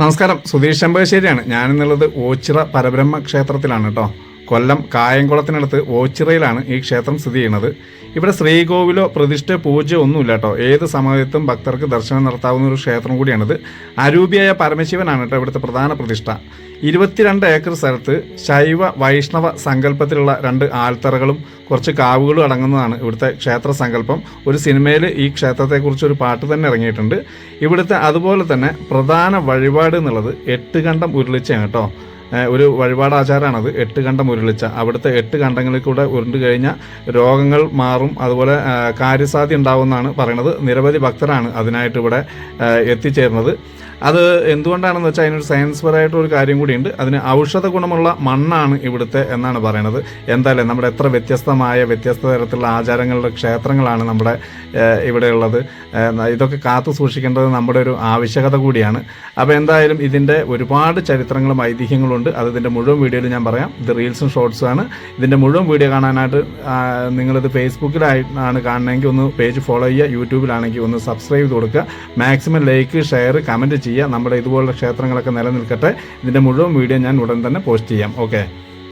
നമസ്കാരം. സുധീഷ് ചെമ്പകശ്ശേരിയാണ്. ഞാനെന്നുള്ളത് ഓച്ചിറ പരബ്രഹ്മ ക്ഷേത്രത്തിലാണ് കേട്ടോ കൊല്ലം കായംകുളത്തിനടുത്ത് ഓച്ചിറയിലാണ് ഈ ക്ഷേത്രം സ്ഥിതി ചെയ്യുന്നത്. ഇവിടെ ശ്രീകോവിലോ പ്രതിഷ്ഠ പൂജ ഒന്നുമില്ല കേട്ടോ. ഏത് സമയത്തും ഭക്തർക്ക് ദർശനം നടത്താവുന്ന ഒരു ക്ഷേത്രം കൂടിയാണിത്. അരൂപിയായ പരമശിവനാണ് കേട്ടോ ഇവിടുത്തെ പ്രധാന പ്രതിഷ്ഠ. ഇരുപത്തിരണ്ട് ഏക്കർ സ്ഥലത്ത് ശൈവ വൈഷ്ണവ സങ്കല്പത്തിലുള്ള രണ്ട് ആൽത്തറകളും കുറച്ച് കാവുകളും അടങ്ങുന്നതാണ് ഇവിടുത്തെ ക്ഷേത്ര സങ്കല്പം. ഒരു സിനിമയിൽ ഈ ക്ഷേത്രത്തെക്കുറിച്ച് ഒരു പാട്ട് തന്നെ ഇറങ്ങിയിട്ടുണ്ട്. ഇവിടുത്തെ അതുപോലെ തന്നെ പ്രധാന വഴിപാട് എന്നുള്ളത് എട്ട് കണ്ടം ഉരുളിച്ചാണ് കേട്ടോ. ഒരു വഴിപാട് ആചാരമാണത്. എട്ട് കണ്ടം ഉരുളിച്ച. അവിടുത്തെ എട്ട് കണ്ടങ്ങളിൽ കൂടെ ഉരുണ്ടു കഴിഞ്ഞാൽ രോഗങ്ങൾ മാറും. അതുപോലെ കാര്യസാധ്യ ഉണ്ടാവുമെന്നാണ് പറയുന്നത് നിരവധി ഭക്തരാണ് അതിനായിട്ട് ഇവിടെ എത്തിച്ചേർന്നത്. അത് എന്തുകൊണ്ടാണെന്ന് വെച്ചാൽ അതിനൊരു സയൻസ് പരമായിട്ടൊരു ഒരു കാര്യം കൂടിയുണ്ട്. അതിന് ഔഷധ ഗുണമുള്ള മണ്ണാണ് ഇവിടുത്തെ എന്നാണ് പറയണത്. എന്തായാലും നമ്മുടെ എത്ര വ്യത്യസ്തമായ വ്യത്യസ്ത തരത്തിലുള്ള ആചാരങ്ങളുടെ ക്ഷേത്രങ്ങളാണ് നമ്മുടെ ഇവിടെയുള്ളത്. ഇതൊക്കെ കാത്തു സൂക്ഷിക്കേണ്ടത് നമ്മുടെ ഒരു ആവശ്യകത കൂടിയാണ്. അപ്പോൾ എന്തായാലും ഇതിന്റെ ഒരുപാട് ചരിത്രങ്ങളും ഐതിഹ്യങ്ങളുണ്ട്. അത് ഇതിന്റെ മുഴുവൻ വീഡിയോയിൽ ഞാൻ പറയാം. ഇത് റീൽസും ഷോർട്സും ആണ്. ഇതിന്റെ മുഴുവൻ വീഡിയോ കാണാനായിട്ട് നിങ്ങളിത് ഫേസ്ബുക്കിലാണ് കാണണമെങ്കിൽ ഒന്ന് പേജ് ഫോളോ ചെയ്യുക യൂട്യൂബിലാണെങ്കിൽ ഒന്ന് സബ്സ്ക്രൈബ് ചെയ്ത് കൊടുക്കുക. മാക്സിമം ലൈക്ക് ഷെയർ കമന്റ് ചെയ്യുക. നമ്മുടെ ഇതുപോലുള്ള ക്ഷേത്രങ്ങളൊക്കെ നിലനിൽക്കട്ടെ. ഇതിന്റെ മുഴുവൻ വീഡിയോ ഞാൻ ഉടൻ തന്നെ പോസ്റ്റ് ചെയ്യാം. ഓക്കെ?